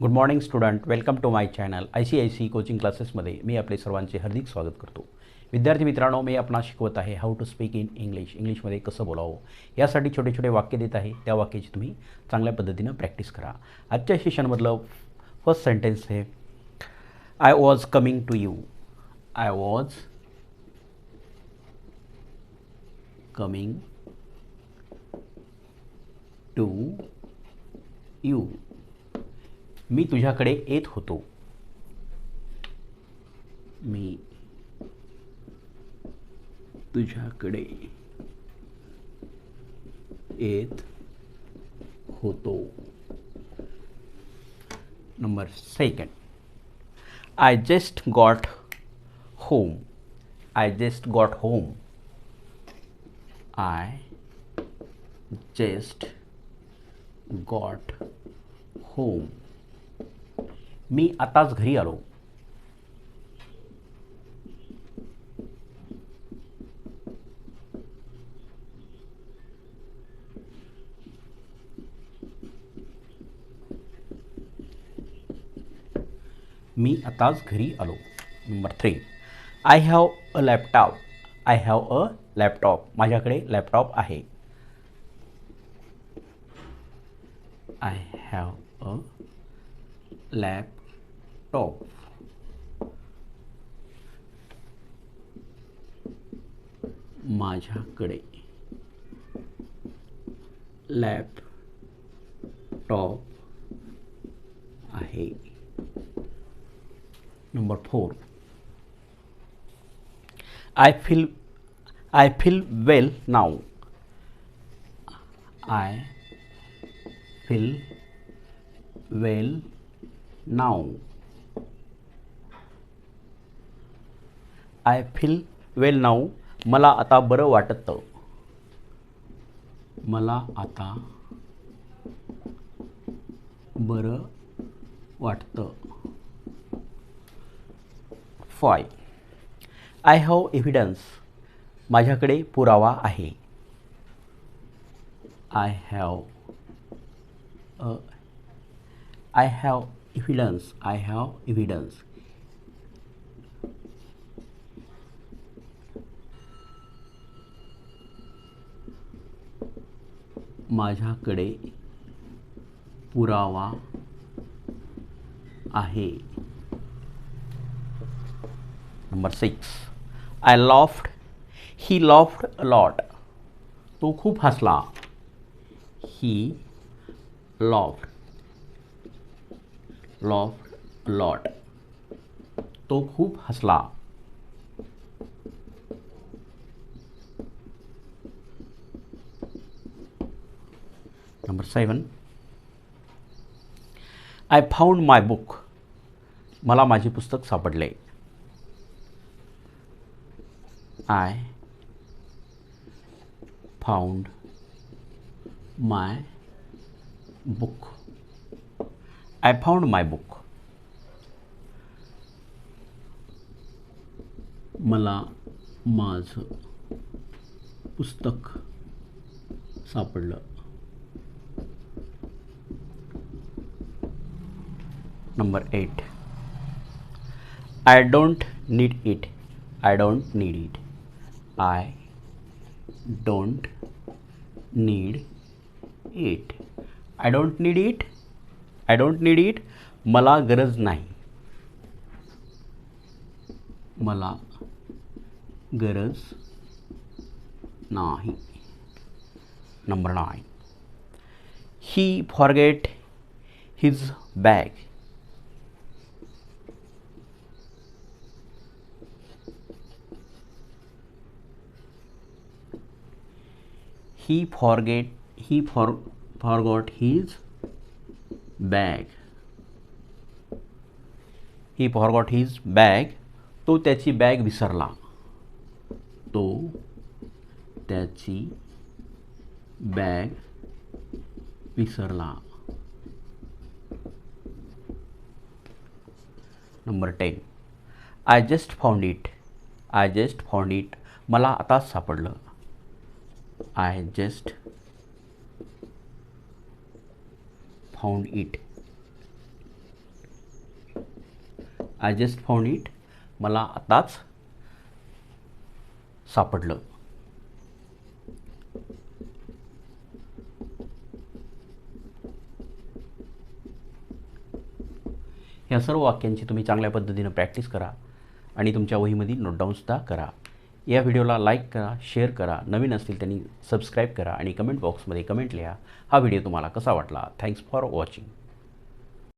Good morning student welcome to my channel I C I C coaching क्लासेसमध्ये मी आपले सर्वांचे हार्दिक स्वागत करतो. विद्यार्थी मित्रांनो मी आपणास शिकवत आहे how to speak in English इंग्लिशमध्ये कसं बोलावं? यासाठी छोटे छोटे वाक्य देत आहे. त्या वाक्याची तुम्ही चांगल्या पद्धतीनं प्रॅक्टिस करा. आजच्या सेशनमधलं फर्स्ट सेंटेन्स आहे I was coming to you I was coming to you मी तुझ्याकडे येत होतो. मी तुझ्याकडे येत होतो. Number second. I just got home I just got home I just got home मी आताच घरी आलो. मी आताच घरी आलो. Number three I have a laptop I have a laptop माझ्याकडे लॅपटॉप आहे. आय हॅव अ लॅपटॉप माझ्याकडे लॅपटॉप आहे. Number four I feel I feel well now I feel well now. I feel well now मला आता बरं वाटतं. मला आता बरं वाटतं. फाय आय हॅव एव्हिडन्स माझ्याकडे पुरावा आहे. I have I have evidence. I have evidence. माझ्याकडे पुरावा आहे. Number six I laughed he laughed lot तो खूप हसला. He laughed laughed lot. तो खूप हसला. Number seven I found my book मला माझे पुस्तक सापडले. I found my book I found my book मला माझं पुस्तक सापडलं. Number eight I don't need it I don't need it I don't need it I don't need it I don't need it मला गरज नाही. मला गरज नाही. Number nine he forget his bag he forget he for forgot his bag. He forgot his bag तो त्याची bag विसरला. तो त्याची बॅग विसरला. Number ten I just found it I just found it मला आताच सापडलं. I just found it I just found it मला आताच सापडलं. ह्या सर्व वाक्यांची तुम्ही चांगल्या पद्धतीनं प्रॅक्टिस करा आणि तुमच्या वहीमध्ये नोटडाऊनसुद्धा करा. या व्हिडिओला लाईक करा शेअर करा नवीन असतील त्यांनी सबस्क्राईब करा आणि कमेंट बॉक्समध्ये कमेंट लिहा. हा व्हिडिओ तुम्हाला कसा वाटला? Thanks for watching